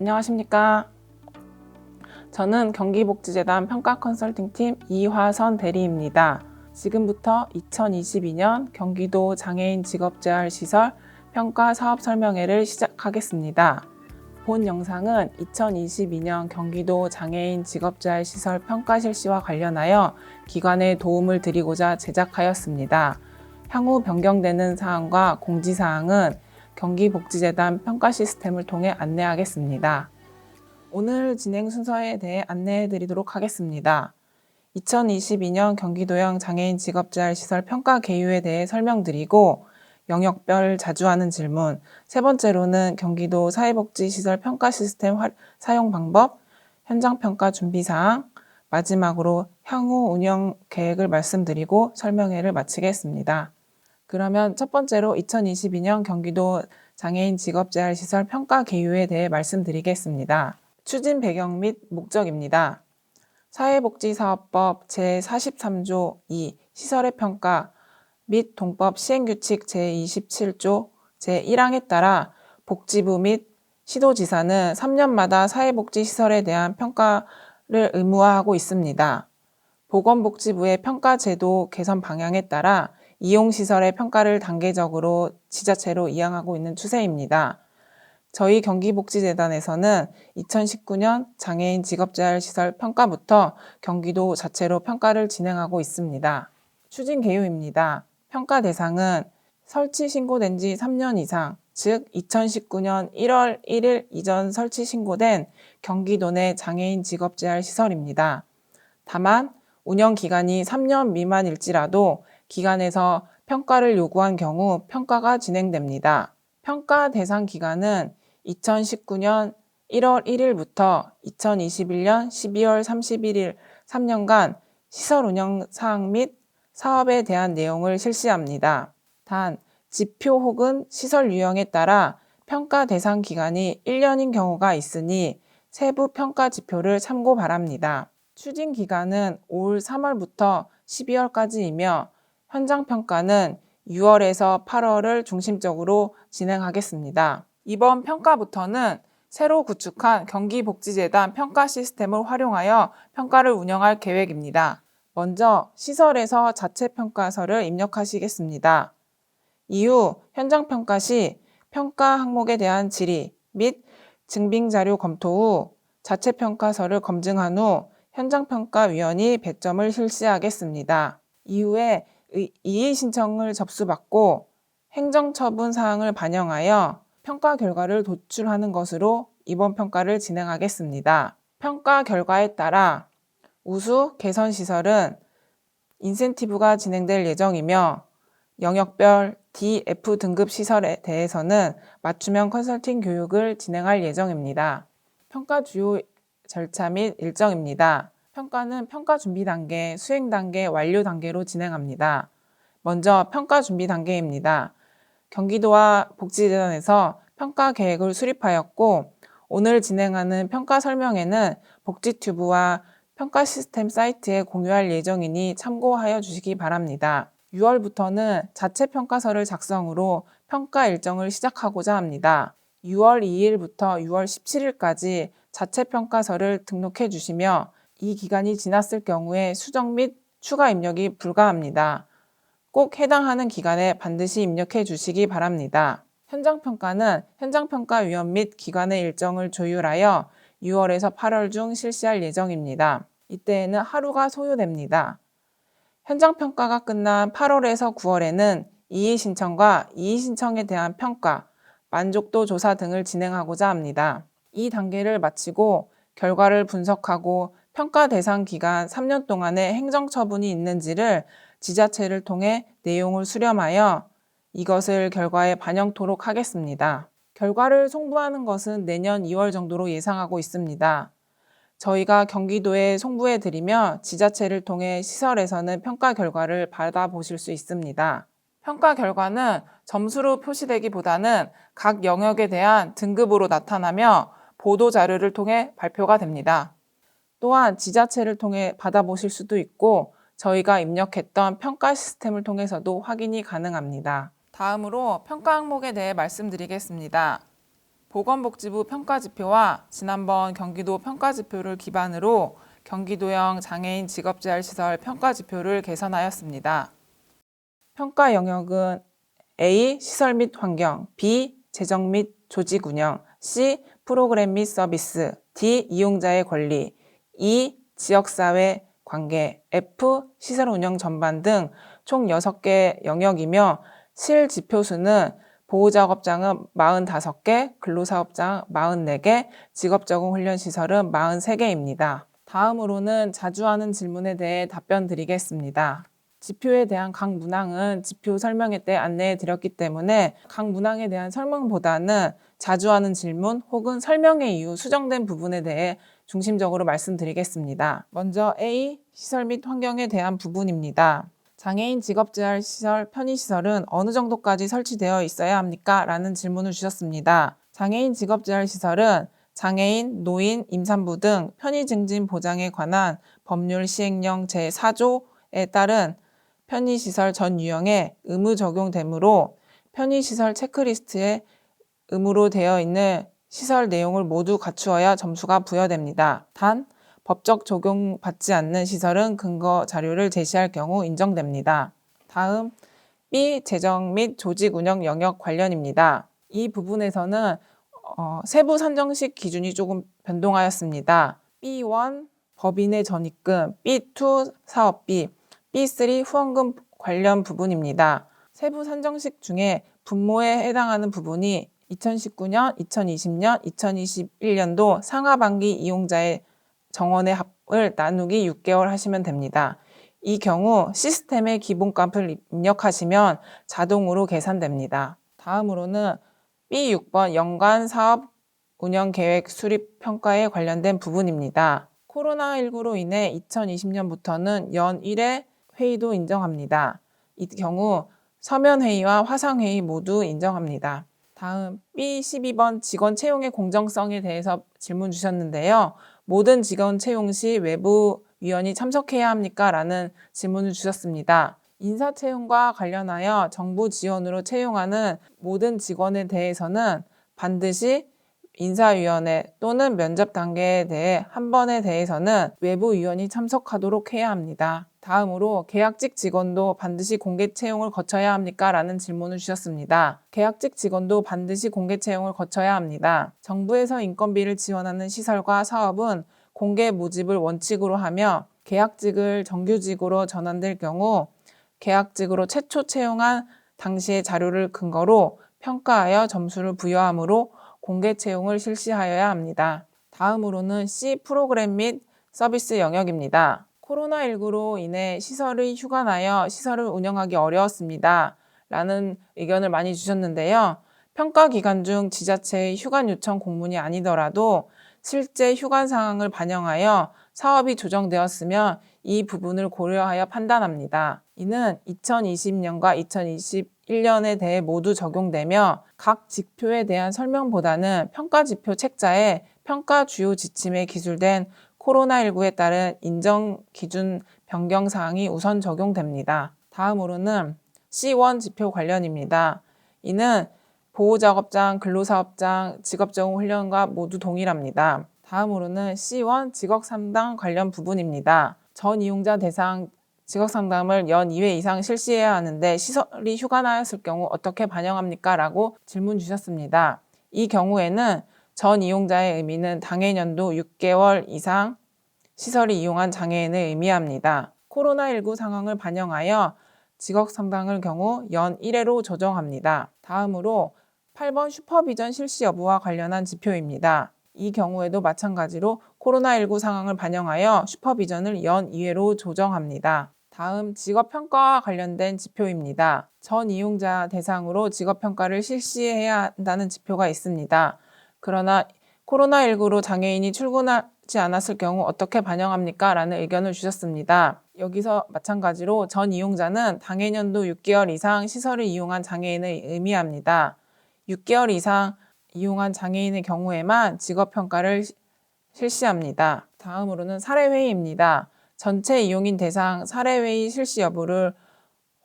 안녕하십니까. 저는 경기복지재단 평가 컨설팅팀 이화선 대리입니다. 지금부터 2022년 경기도 장애인 직업재활 시설 평가 사업 설명회를 시작하겠습니다. 본 영상은 2022년 경기도 장애인 직업재활 시설 평가 실시와 관련하여 기관에 도움을 드리고자 제작하였습니다. 향후 변경되는 사항과 공지사항은 경기복지재단 평가 시스템을 통해 안내하겠습니다. 오늘 진행 순서에 대해 안내해 드리도록 하겠습니다. 2022년 경기도형 장애인 직업재활 시설 평가 개요에 대해 설명드리고 영역별 자주 하는 질문, 세 번째로는 경기도 사회복지시설 평가 시스템 화- 사용 방법, 현장 평가 준비 사항, 마지막으로 향후 운영 계획을 말씀드리고 설명회를 마치겠습니다. 그러면 첫 번째로 2022년 경기도 장애인 직업재활 시설 평가 개요에 대해 말씀드리겠습니다. 추진 배경 및 목적입니다. 사회복지사업법 제43조 2 시설의 평가 및 동법 시행규칙 제27조 제1항에 따라 복지부 및 시도지사는 3년마다 사회복지시설에 대한 평가를 의무화하고 있습니다. 보건복지부의 평가제도 개선 방향에 따라 이용시설의 평가를 단계적으로 지자체로 이양하고 있는 추세입니다. 저희 경기복지재단에서는 2019년 장애인 직업재활시설 평가부터 경기도 자체로 평가를 진행하고 있습니다. 추진 개요입니다. 평가 대상은 설치 신고된 지 3년 이상, 즉 2019년 1월 1일 이전 설치 신고된 경기도 내 장애인 직업재활시설입니다. 다만 운영 기간이 3년 미만일지라도 기관에서 평가를 요구한 경우 평가가 진행됩니다. 평가 대상 기간은 2019년 1월 1일부터 2021년 12월 31일 3년간 시설 운영 사항 및 사업에 대한 내용을 실시합니다. 단, 지표 혹은 시설 유형에 따라 평가 대상 기간이 1년인 경우가 있으니 세부 평가 지표를 참고 바랍니다. 추진 기간은 올 3월부터 12월까지이며 현장 평가는 6월에서 8월을 중심적으로 진행하겠습니다. 이번 평가부터는 새로 구축한 경기복지재단 평가 시스템을 활용하여 평가를 운영할 계획입니다. 먼저 시설에서 자체 평가서를 입력하시겠습니다. 이후 현장 평가 시 평가 항목에 대한 질의 및 증빙 자료 검토 후 자체 평가서를 검증한 후 현장 평가 위원이 배점을 실시하겠습니다. 이후에 의- 이의 신청을 접수받고 행정처분 사항을 반영하여 평가 결과를 도출하는 것으로 이번 평가를 진행하겠습니다. 평가 결과에 따라 우수 개선 시설은 인센티브가 진행될 예정이며 영역별 D, F 등급 시설에 대해서는 맞춤형 컨설팅 교육을 진행할 예정입니다. 평가 주요 절차 및 일정입니다. 평가는 평가 준비 단계, 수행 단계, 완료 단계로 진행합니다. 먼저 평가 준비 단계입니다. 경기도와 복지재단에서 평가 계획을 수립하였고 오늘 진행하는 평가 설명회는 복지튜브와 평가 시스템 사이트에 공유할 예정이니 참고하여 주시기 바랍니다. 6월부터는 자체 평가서를 작성으로 평가 일정을 시작하고자 합니다. 6월 2일부터 6월 17일까지 자체 평가서를 등록해 주시며 이 기간이 지났을 경우에 수정 및 추가 입력이 불가합니다. 꼭 해당하는 기간에 반드시 입력해 주시기 바랍니다. 현장 평가는 현장 평가위원 및 기관의 일정을 조율하여 6월에서 8월 중 실시할 예정입니다. 이때에는 하루가 소요됩니다. 현장 평가가 끝난 8월에서 9월에는 이의 신청과 이의 신청에 대한 평가, 만족도 조사 등을 진행하고자 합니다. 이 단계를 마치고 결과를 분석하고 평가 대상 기간 3년 동안의 행정 처분이 있는지를 지자체를 통해 내용을 수렴하여 이것을 결과에 반영토록 하겠습니다. 결과를 송부하는 것은 내년 2월 정도로 예상하고 있습니다. 저희가 경기도에 송부해 드리며 지자체를 통해 시설에서는 평가 결과를 받아보실 수 있습니다. 평가 결과는 점수로 표시되기보다는 각 영역에 대한 등급으로 나타나며 보도 자료를 통해 발표가 됩니다. 또한 지자체를 통해 받아보실 수도 있고 저희가 입력했던 평가 시스템을 통해서도 확인이 가능합니다. 다음으로 평가 항목에 대해 말씀드리겠습니다. 보건복지부 평가지표와 지난번 경기도 평가지표를 기반으로 경기도형 장애인 직업재활시설 평가지표를 개선하였습니다. 평가 영역은 A. 시설 및 환경 B. 재정 및 조직 운영 C. 프로그램 및 서비스 D. 이용자의 권리 E. 지역사회 관계 F. 시설 운영 전반 등 총 6개 영역이며 실 지표수는 보호작업장은 45개, 근로사업장 44개, 직업적응 훈련시설은 43개입니다. 다음으로는 자주 하는 질문에 대해 답변 드리겠습니다. 지표에 대한 각 문항은 지표 설명회 때 안내해 드렸기 때문에 각 문항에 대한 설명보다는 자주 하는 질문 혹은 설명의 이유 수정된 부분에 대해 중심적으로 말씀드리겠습니다. 먼저 A. 시설 및 환경에 대한 부분입니다. 장애인 직업 재활 시설 편의 시설은 어느 정도까지 설치되어 있어야 합니까? 라는 질문을 주셨습니다. 장애인 직업 재활 시설은 장애인, 노인, 임산부 등 편의 증진 보장에 관한 법률 시행령 제4조에 따른 편의 시설 전 유형에 의무 적용되므로 편의 시설 체크리스트에 의무로 되어 있는 시설 내용을 모두 갖추어야 점수가 부여됩니다. 단, 법적 적용받지 않는 시설은 근거 자료를 제시할 경우 인정됩니다. 다음, B 재정 및 조직 운영 영역 관련입니다. 이 부분에서는 어, 세부 산정식 기준이 조금 변동하였습니다. B1 법인의 전입금, B2 사업비, B3 후원금 관련 부분입니다. 세부 산정식 중에 분모에 해당하는 부분이 2019년, 2020년, 2021년도 상하반기 이용자의 정원의 합을 나누기 6개월 하시면 됩니다. 이 경우 시스템에 기본값을 입력하시면 자동으로 계산됩니다. 다음으로는 B6번 연간 사업 운영 계획 수립 평가에 관련된 부분입니다. 코로나19로 인해 2020년부터는 연 1회 회의도 인정합니다. 이 경우 서면 회의와 화상 회의 모두 인정합니다. 다음 B12번 직원 채용의 공정성에 대해서 질문 주셨는데요. 모든 직원 채용 시 외부 위원이 참석해야 합니까? 라는 질문을 주셨습니다. 인사 채용과 관련하여 정부 지원으로 채용하는 모든 직원에 대해서는 반드시 인사위원회 또는 면접 단계에 대해 한 번에 대해서는 외부 위원이 참석하도록 해야 합니다. 다음으로 계약직 직원도 반드시 공개 채용을 거쳐야 합니까? 라는 질문을 주셨습니다. 계약직 직원도 반드시 공개 채용을 거쳐야 합니다. 정부에서 인건비를 지원하는 시설과 사업은 공개 모집을 원칙으로 하며 계약직을 정규직으로 전환될 경우 계약직으로 최초 채용한 당시의 자료를 근거로 평가하여 점수를 부여하므로 공개 채용을 실시하여야 합니다. 다음으로는 C 프로그램 및 서비스 영역입니다. 코로나19로 인해 시설이 휴관하여 시설을 운영하기 어려웠습니다. 라는 의견을 많이 주셨는데요. 평가 기간 중 지자체의 휴관 요청 공문이 아니더라도 실제 휴관 상황을 반영하여 사업이 조정되었으면 이 부분을 고려하여 판단합니다. 이는 2020년과 2021 년에 대해 모두 적용되며 각 지표에 대한 설명보다는 평가 지표 책자에 평가 주요 지침에 기술된 코로나19에 따른 인정 기준 변경 사항이 우선 적용됩니다. 다음으로는 C1 지표 관련입니다. 이는 보호작업장, 근로사업장, 직업적응 훈련과 모두 동일합니다. 다음으로는 C1 직업상담 관련 부분입니다. 전 이용자 대상 직업 상담을 연 2회 이상 실시해야 하는데 시설이 휴관하였을 경우 어떻게 반영합니까? 라고 질문 주셨습니다. 이 경우에는 전 이용자의 의미는 당해년도 6개월 이상 시설이 이용한 장애인을 의미합니다. 코로나19 상황을 반영하여 직업 상담을 경우 연 1회로 조정합니다. 다음으로 8번 슈퍼비전 실시 여부와 관련한 지표입니다. 이 경우에도 마찬가지로 코로나19 상황을 반영하여 슈퍼비전을 연 2회로 조정합니다. 다음 직업평가와 관련된 지표입니다. 전 이용자 대상으로 직업평가를 실시해야 한다는 지표가 있습니다. 그러나 코로나19로 장애인이 출근하지 않았을 경우 어떻게 반영합니까? 라는 의견을 주셨습니다. 여기서 마찬가지로 전 이용자는 당해년도 6개월 이상 시설을 이용한 장애인을 의미합니다. 6개월 이상 이용한 장애인의 경우에만 직업평가를 실시합니다. 다음으로는 사례회의입니다. 전체 이용인 대상 사례회의 실시 여부를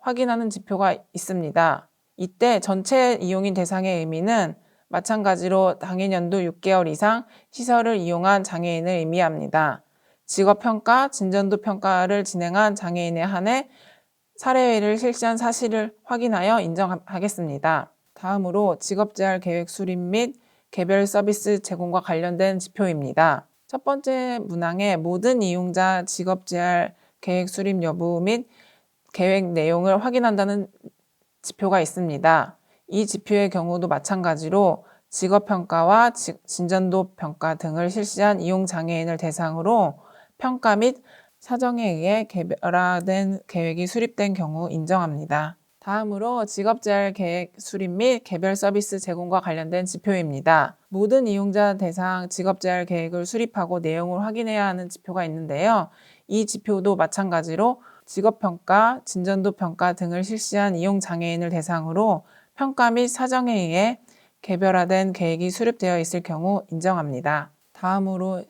확인하는 지표가 있습니다. 이때 전체 이용인 대상의 의미는 마찬가지로 당해년도 6개월 이상 시설을 이용한 장애인을 의미합니다. 직업평가, 진전도 평가를 진행한 장애인에 한해 사례회를 실시한 사실을 확인하여 인정하겠습니다. 다음으로 직업재활 계획 수립 및 개별 서비스 제공과 관련된 지표입니다. 첫 번째 문항에 모든 이용자 직업 재활 계획 수립 여부 및 계획 내용을 확인한다는 지표가 있습니다. 이 지표의 경우도 마찬가지로 직업평가와 지- 진전도 평가 등을 실시한 이용장애인을 대상으로 평가 및 사정에 의해 개별화된 계획이 수립된 경우 인정합니다. 다음으로 직업 재활 계획 수립 및 개별 서비스 제공과 관련된 지표입니다. 모든 이용자 대상 직업 재활 계획을 수립하고 내용을 확인해야 하는 지표가 있는데요. 이 지표도 마찬가지로 직업 평가, 진전도 평가 등을 실시한 이용 장애인을 대상으로 평가 및 사정에 의해 개별화된 계획이 수립되어 있을 경우 인정합니다. 다음으로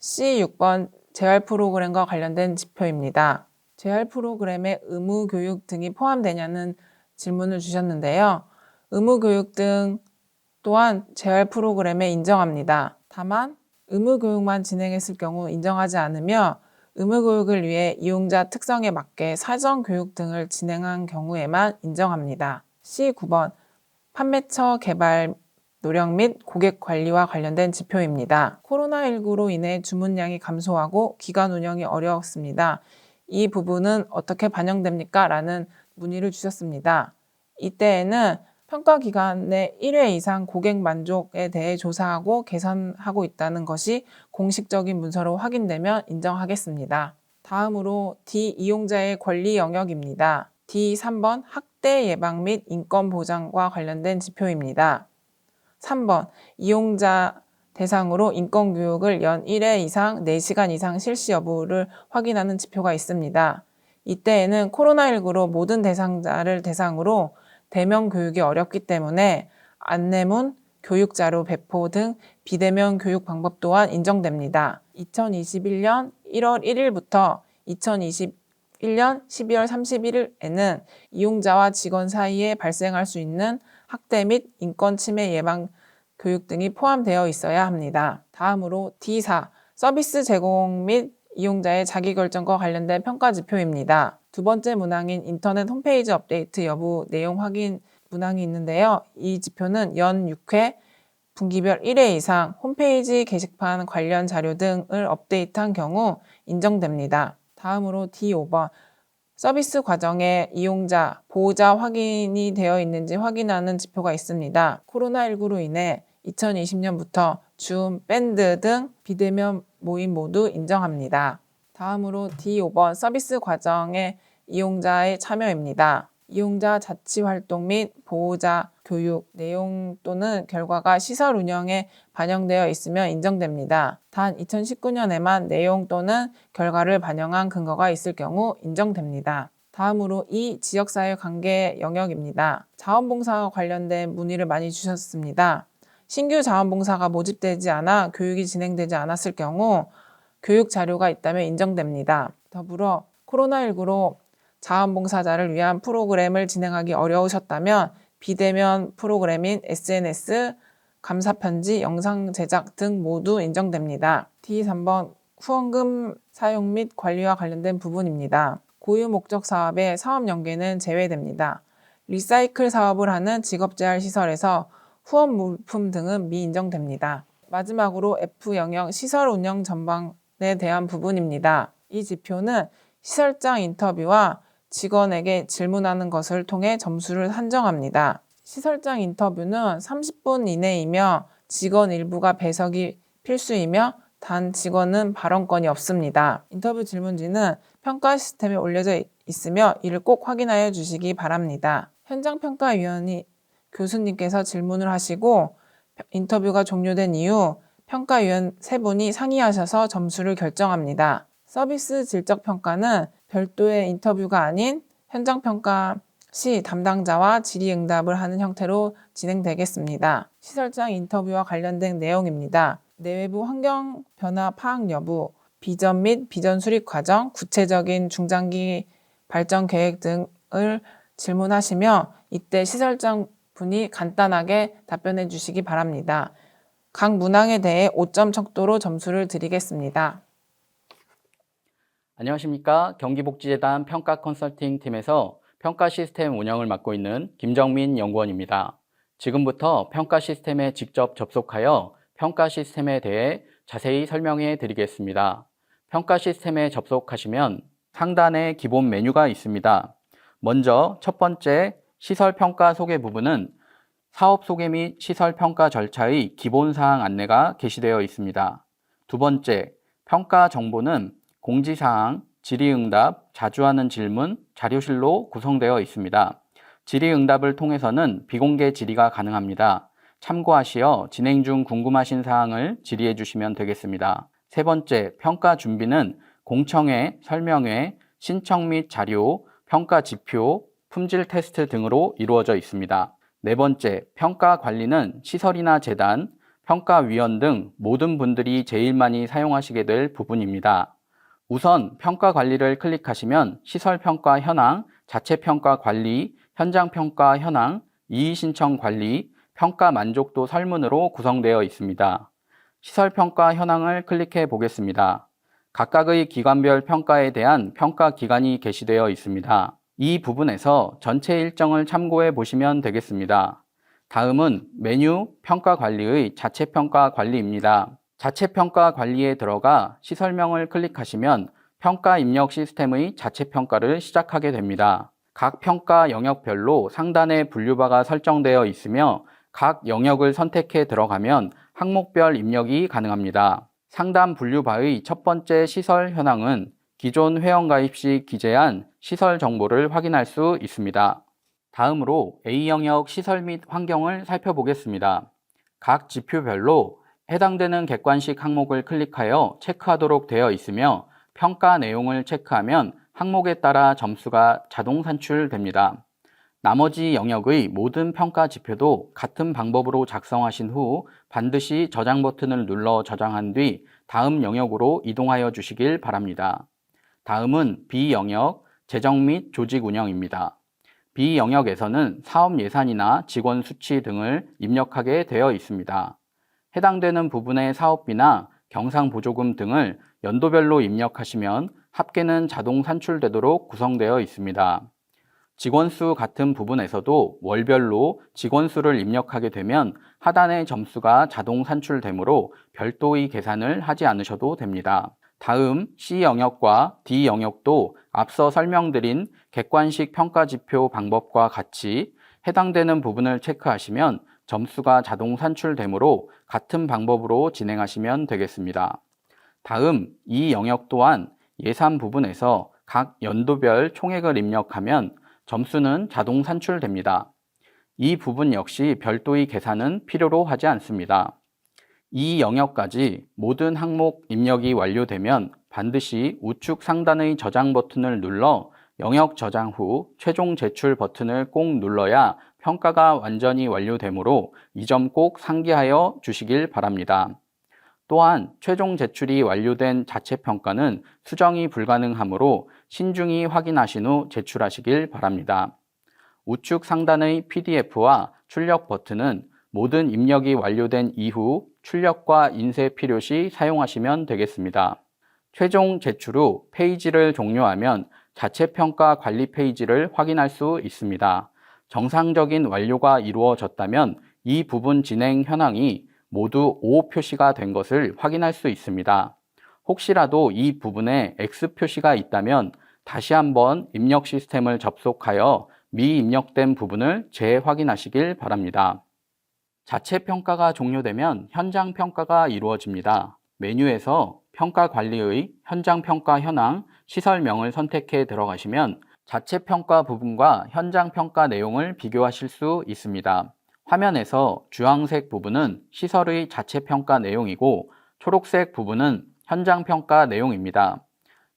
C6번 재활 프로그램과 관련된 지표입니다. 재활 프로그램에 의무 교육 등이 포함되냐는 질문을 주셨는데요. 의무 교육 등 또한 재활 프로그램에 인정합니다. 다만 의무 교육만 진행했을 경우 인정하지 않으며 의무 교육을 위해 이용자 특성에 맞게 사전 교육 등을 진행한 경우에만 인정합니다. C9번 판매처 개발 노력 및 고객 관리와 관련된 지표입니다. 코로나19로 인해 주문량이 감소하고 기간 운영이 어려웠습니다. 이 부분은 어떻게 반영됩니까? 라는 문의를 주셨습니다. 이때에는 평가 기간에 1회 이상 고객 만족에 대해 조사하고 개선하고 있다는 것이 공식적인 문서로 확인되면 인정하겠습니다. 다음으로 D 이용자의 권리 영역입니다. D 3번 학대 예방 및 인권 보장과 관련된 지표입니다. 3번 이용자 대상으로 인권 교육을 연 1회 이상 4시간 이상 실시 여부를 확인하는 지표가 있습니다. 이때에는 코로나19로 모든 대상자를 대상으로 대면 교육이 어렵기 때문에 안내문, 교육 자료 배포 등 비대면 교육 방법 또한 인정됩니다. 2021년 1월 1일부터 2021년 12월 31일에는 이용자와 직원 사이에 발생할 수 있는 학대 및 인권 침해 예방 교육 등이 포함되어 있어야 합니다. 다음으로 D4 서비스 제공 및 이용자의 자기결정과 관련된 평가 지표입니다. 두 번째 문항인 인터넷 홈페이지 업데이트 여부 내용 확인 문항이 있는데요. 이 지표는 연 6회 분기별 1회 이상 홈페이지 게시판 관련 자료 등을 업데이트한 경우 인정됩니다. 다음으로 D5번 서비스 과정에 이용자, 보호자 확인이 되어 있는지 확인하는 지표가 있습니다. 코로나19로 인해 2020년부터 줌, 밴드 등 비대면 모임 모두 인정합니다. 다음으로 D5번 서비스 과정에 이용자의 참여입니다. 이용자 자치 활동 및 보호자 교육 내용 또는 결과가 시설 운영에 반영되어 있으면 인정됩니다. 단 2019년에만 내용 또는 결과를 반영한 근거가 있을 경우 인정됩니다. 다음으로 이 지역사회 관계 영역입니다. 자원봉사와 관련된 문의를 많이 주셨습니다. 신규 자원봉사가 모집되지 않아 교육이 진행되지 않았을 경우 교육 자료가 있다면 인정됩니다. 더불어 코로나19로 자원봉사자를 위한 프로그램을 진행하기 어려우셨다면 비대면 프로그램인 SNS, 감사편지, 영상 제작 등 모두 인정됩니다. D3번 후원금 사용 및 관리와 관련된 부분입니다. 고유 목적 사업의 사업 연계는 제외됩니다. 리사이클 사업을 하는 직업 재활 시설에서 후원 물품 등은 미인정됩니다. 마지막으로 F 영역 시설 운영 전반에 대한 부분입니다. 이 지표는 시설장 인터뷰와 직원에게 질문하는 것을 통해 점수를 한정합니다. 시설장 인터뷰는 30분 이내이며 직원 일부가 배석이 필수이며 단 직원은 발언권이 없습니다. 인터뷰 질문지는 평가 시스템에 올려져 있으며 이를 꼭 확인하여 주시기 바랍니다. 현장평가위원이 교수님께서 질문을 하시고 인터뷰가 종료된 이후 평가위원 세 분이 상의하셔서 점수를 결정합니다. 서비스 질적 평가는 별도의 인터뷰가 아닌 현장 평가 시 담당자와 질의응답을 하는 형태로 진행되겠습니다. 시설장 인터뷰와 관련된 내용입니다. 내외부 환경 변화 파악 여부, 비전 및 비전 수립 과정, 구체적인 중장기 발전 계획 등을 질문하시며 이때 시설장 분이 간단하게 답변해 주시기 바랍니다. 각 문항에 대해 5점 척도로 점수를 드리겠습니다. 안녕하십니까. 경기복지재단 평가 컨설팅 팀에서 평가 시스템 운영을 맡고 있는 김정민 연구원입니다. 지금부터 평가 시스템에 직접 접속하여 평가 시스템에 대해 자세히 설명해 드리겠습니다. 평가 시스템에 접속하시면 상단에 기본 메뉴가 있습니다. 먼저 첫 번째 시설 평가 소개 부분은 사업 소개 및 시설 평가 절차의 기본 사항 안내가 게시되어 있습니다. 두 번째 평가 정보는 공지 사항, 질의응답, 자주 하는 질문, 자료실로 구성되어 있습니다. 질의응답을 통해서는 비공개 질의가 가능합니다. 참고하시어 진행 중 궁금하신 사항을 질의해 주시면 되겠습니다. 세 번째, 평가 준비는 공청회, 설명회, 신청 및 자료, 평가 지표, 품질 테스트 등으로 이루어져 있습니다. 네 번째, 평가 관리는 시설이나 재단, 평가위원 등 모든 분들이 제일 많이 사용하시게 될 부분입니다. 우선 평가 관리를 클릭하시면 시설 평가 현황, 자체 평가 관리, 현장 평가 현황, 이의 신청 관리, 평가 만족도 설문으로 구성되어 있습니다. 시설 평가 현황을 클릭해 보겠습니다. 각각의 기관별 평가에 대한 평가 기간이 게시되어 있습니다. 이 부분에서 전체 일정을 참고해 보시면 되겠습니다. 다음은 메뉴 평가 관리의 자체 평가 관리입니다. 자체 평가 관리에 들어가 시설명을 클릭하시면 평가 입력 시스템의 자체 평가를 시작하게 됩니다. 각 평가 영역별로 상단에 분류바가 설정되어 있으며 각 영역을 선택해 들어가면 항목별 입력이 가능합니다. 상단 분류바의 첫 번째 시설 현황은 기존 회원가입 시 기재한 시설 정보를 확인할 수 있습니다. 다음으로 A 영역 시설 및 환경을 살펴보겠습니다. 각 지표별로 해당되는 객관식 항목을 클릭하여 체크하도록 되어 있으며 평가 내용을 체크하면 항목에 따라 점수가 자동 산출됩니다. 나머지 영역의 모든 평가 지표도 같은 방법으로 작성하신 후 반드시 저장 버튼을 눌러 저장한 뒤 다음 영역으로 이동하여 주시길 바랍니다. 다음은 B 영역 재정 및 조직 운영입니다. B 영역에서는 사업 예산이나 직원 수치 등을 입력하게 되어 있습니다. 해당되는 부분의 사업비나 경상보조금 등을 연도별로 입력하시면 합계는 자동 산출되도록 구성되어 있습니다. 직원 수 같은 부분에서도 월별로 직원 수를 입력하게 되면 하단의 점수가 자동 산출되므로 별도의 계산을 하지 않으셔도 됩니다. 다음 C 영역과 D 영역도 앞서 설명드린 객관식 평가 지표 방법과 같이 해당되는 부분을 체크하시면 점수가 자동 산출되므로 같은 방법으로 진행하시면 되겠습니다. 다음 이 영역 또한 예산 부분에서 각 연도별 총액을 입력하면 점수는 자동 산출됩니다. 이 부분 역시 별도의 계산은 필요로 하지 않습니다. 이 영역까지 모든 항목 입력이 완료되면 반드시 우측 상단의 저장 버튼을 눌러 영역 저장 후 최종 제출 버튼을 꼭 눌러야 평가가 완전히 완료되므로 이 점 꼭 상기하여 주시길 바랍니다. 또한 최종 제출이 완료된 자체 평가는 수정이 불가능하므로 신중히 확인하신 후 제출하시길 바랍니다. 우측 상단의 PDF와 출력 버튼은 모든 입력이 완료된 이후 출력과 인쇄 필요 시 사용하시면 되겠습니다. 최종 제출 후 페이지를 종료하면 자체 평가 관리 페이지를 확인할 수 있습니다. 정상적인 완료가 이루어졌다면 이 부분 진행 현황이 모두 O 표시가 된 것을 확인할 수 있습니다. 혹시라도 이 부분에 X 표시가 있다면 다시 한번 입력 시스템을 접속하여 미입력된 부분을 재확인하시길 바랍니다. 자체 평가가 종료되면 현장 평가가 이루어집니다. 메뉴에서 평가 관리의 현장 평가 현황, 시설명을 선택해 들어가시면 자체 평가 부분과 현장 평가 내용을 비교하실 수 있습니다. 화면에서 주황색 부분은 시설의 자체 평가 내용이고 초록색 부분은 현장 평가 내용입니다.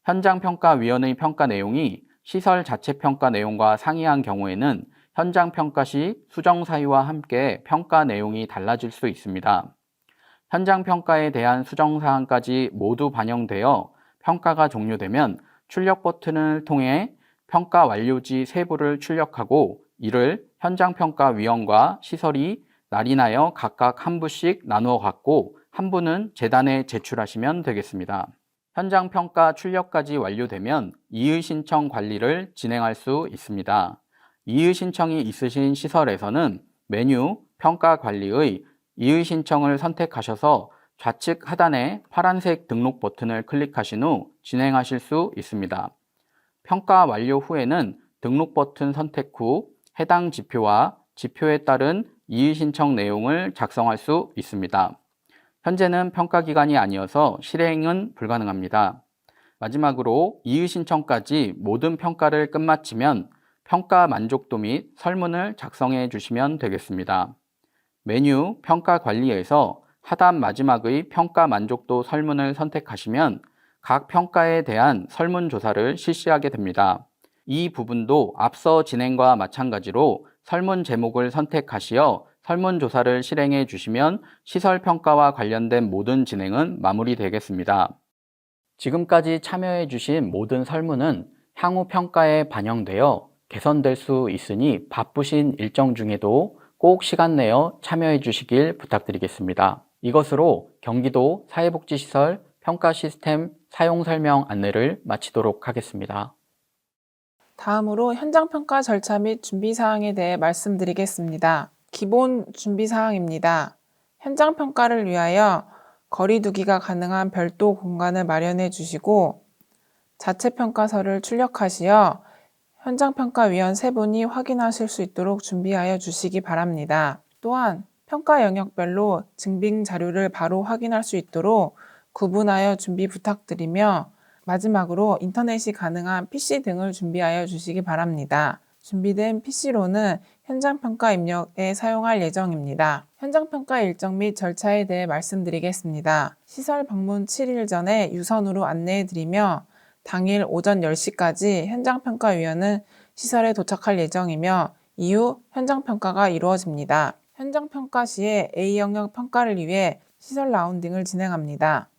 현장 평가 위원의 평가 내용이 시설 자체 평가 내용과 상이한 경우에는 현장 평가 시 수정 사유와 함께 평가 내용이 달라질 수 있습니다. 현장 평가에 대한 수정 사항까지 모두 반영되어 평가가 종료되면 출력 버튼을 통해 평가 완료지 세부를 출력하고 이를 현장 평가 위원과 시설이 날인하여 각각 한 부씩 나누어 갖고 한 부는 재단에 제출하시면 되겠습니다. 현장 평가 출력까지 완료되면 이의 신청 관리를 진행할 수 있습니다. 이의 신청이 있으신 시설에서는 메뉴 평가 관리의 이의 신청을 선택하셔서 좌측 하단에 파란색 등록 버튼을 클릭하신 후 진행하실 수 있습니다. 평가 완료 후에는 등록 버튼 선택 후 해당 지표와 지표에 따른 이의 신청 내용을 작성할 수 있습니다. 현재는 평가 기간이 아니어서 실행은 불가능합니다. 마지막으로 이의 신청까지 모든 평가를 끝마치면 평가 만족도 및 설문을 작성해 주시면 되겠습니다. 메뉴 평가 관리에서 하단 마지막의 평가 만족도 설문을 선택하시면 각 평가에 대한 설문조사를 실시하게 됩니다. 이 부분도 앞서 진행과 마찬가지로 설문 제목을 선택하시어 설문조사를 실행해 주시면 시설 평가와 관련된 모든 진행은 마무리되겠습니다. 지금까지 참여해 주신 모든 설문은 향후 평가에 반영되어 개선될 수 있으니 바쁘신 일정 중에도 꼭 시간 내어 참여해 주시길 부탁드리겠습니다. 이것으로 경기도 사회복지시설 평가 시스템 사용 설명 안내를 마치도록 하겠습니다. 다음으로 현장 평가 절차 및 준비 사항에 대해 말씀드리겠습니다. 기본 준비 사항입니다. 현장 평가를 위하여 거리두기가 가능한 별도 공간을 마련해 주시고 자체 평가서를 출력하시어 현장평가위원 세 분이 확인하실 수 있도록 준비하여 주시기 바랍니다. 또한 평가 영역별로 증빙 자료를 바로 확인할 수 있도록 구분하여 준비 부탁드리며 마지막으로 인터넷이 가능한 PC 등을 준비하여 주시기 바랍니다. 준비된 PC로는 현장평가 입력에 사용할 예정입니다. 현장평가 일정 및 절차에 대해 말씀드리겠습니다. 시설 방문 7일 전에 유선으로 안내해 드리며 당일 오전 10시까지 현장평가위원은 시설에 도착할 예정이며 이후 현장평가가 이루어집니다. 현장평가 시에 A 영역 평가를 위해 시설 라운딩을 진행합니다.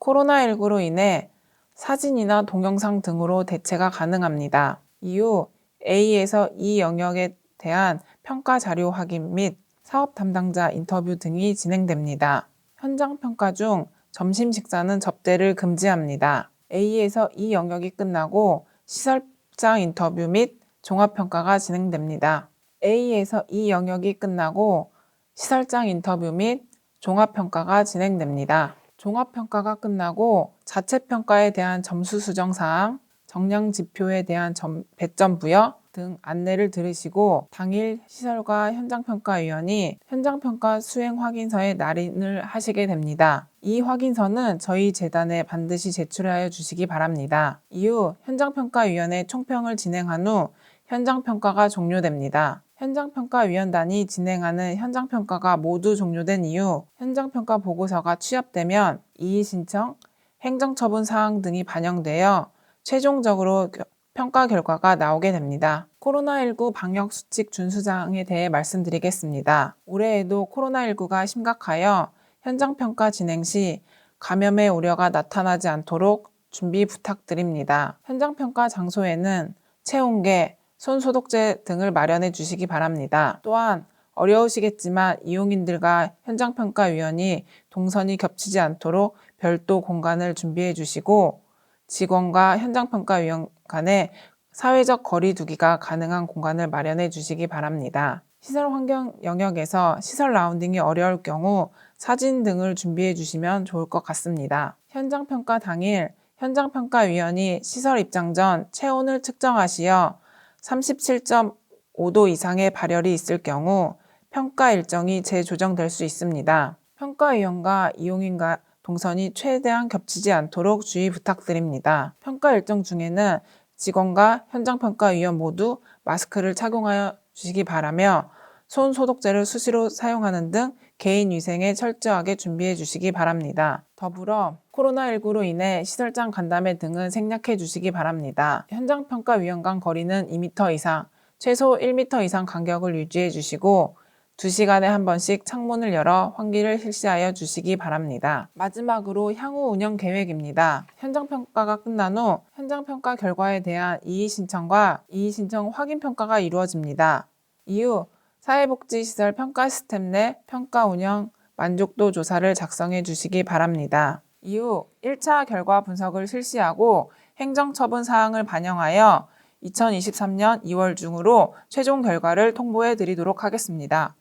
코로나19로 인해 사진이나 동영상 등으로 대체가 가능합니다. 이후 A에서 E 영역에 대한 평가 자료 확인 및 사업 담당자 인터뷰 등이 진행됩니다. 현장 평가 중 점심 식사는 접대를 금지합니다. A에서 E 영역이 끝나고 시설장 인터뷰 및 종합 평가가 진행됩니다. A에서 E 영역이 끝나고 시설장 인터뷰 및 종합 평가가 진행됩니다. 종합 평가가 끝나고 자체 평가에 대한 점수 수정 사항, 정량 지표에 대한 점, 배점 부여 등 안내를 들으시고 당일 시설과 현장평가위원이 현장평가 수행 확인서에 날인을 하시게 됩니다. 이 확인서는 저희 재단에 반드시 제출하여 주시기 바랍니다. 이후 현장평가위원회 총평을 진행한 후 현장평가가 종료됩니다. 현장평가위원단이 진행하는 현장평가가 모두 종료된 이후 현장평가 보고서가 취합되면 이의 신청, 행정처분 사항 등이 반영되어 최종적으로 겨- 평가 결과가 나오게 됩니다. 코로나19 방역 수칙 준수사항에 대해 말씀드리겠습니다. 올해에도 코로나19가 심각하여 현장 평가 진행 시 감염의 우려가 나타나지 않도록 준비 부탁드립니다. 현장 평가 장소에는 체온계, 손 소독제 등을 마련해 주시기 바랍니다. 또한 어려우시겠지만 이용인들과 현장평가위원이 동선이 겹치지 않도록 별도 공간을 준비해 주시고 직원과 현장평가위원 간에 사회적 거리 두기가 가능한 공간을 마련해 주시기 바랍니다. 시설 환경 영역에서 시설 라운딩이 어려울 경우 사진 등을 준비해 주시면 좋을 것 같습니다. 현장 평가 당일 현장 평가위원이 시설 입장 전 체온을 측정하시어 37.5도 이상의 발열이 있을 경우 평가 일정이 재조정될 수 있습니다. 평가위원과 이용인과 동선이 최대한 겹치지 않도록 주의 부탁드립니다. 평가 일정 중에는 직원과 현장평가위원 모두 마스크를 착용하여 주시기 바라며 손 소독제를 수시로 사용하는 등 개인 위생에 철저하게 준비해 주시기 바랍니다. 더불어 코로나19로 인해 시설장 간담회 등은 생략해 주시기 바랍니다. 현장평가위원 간 거리는 2m 이상, 최소 1m 이상 간격을 유지해 주시고 2시간에 한 번씩 창문을 열어 환기를 실시하여 주시기 바랍니다. 마지막으로 향후 운영 계획입니다. 현장 평가가 끝난 후 현장 평가 결과에 대한 이의 신청과 이의 신청 확인 평가가 이루어집니다. 이후 사회복지시설 평가 시스템 내 평가 운영 만족도 조사를 작성해 주시기 바랍니다. 이후 1차 결과 분석을 실시하고 행정처분 사항을 반영하여 2023년 2월 중으로 최종 결과를 통보해 드리도록 하겠습니다.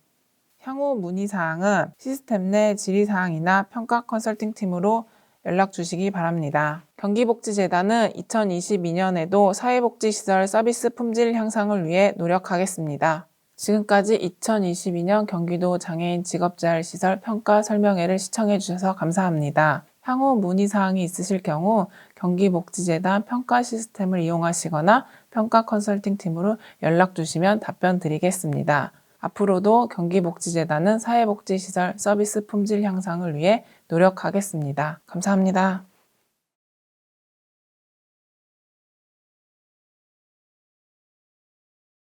향후 문의사항은 시스템 내 질의사항이나 평가 컨설팅 팀으로 연락 주시기 바랍니다. 경기복지재단은 2022년에도 사회복지시설 서비스 품질 향상을 위해 노력하겠습니다. 지금까지 2022년 경기도 장애인 직업재활시설 평가 설명회를 시청해 주셔서 감사합니다. 향후 문의사항이 있으실 경우 경기복지재단 평가 시스템을 이용하시거나 평가 컨설팅 팀으로 연락 주시면 답변 드리겠습니다. 앞으로도 경기복지재단은 사회복지시설 서비스 품질 향상을 위해 노력하겠습니다. 감사합니다.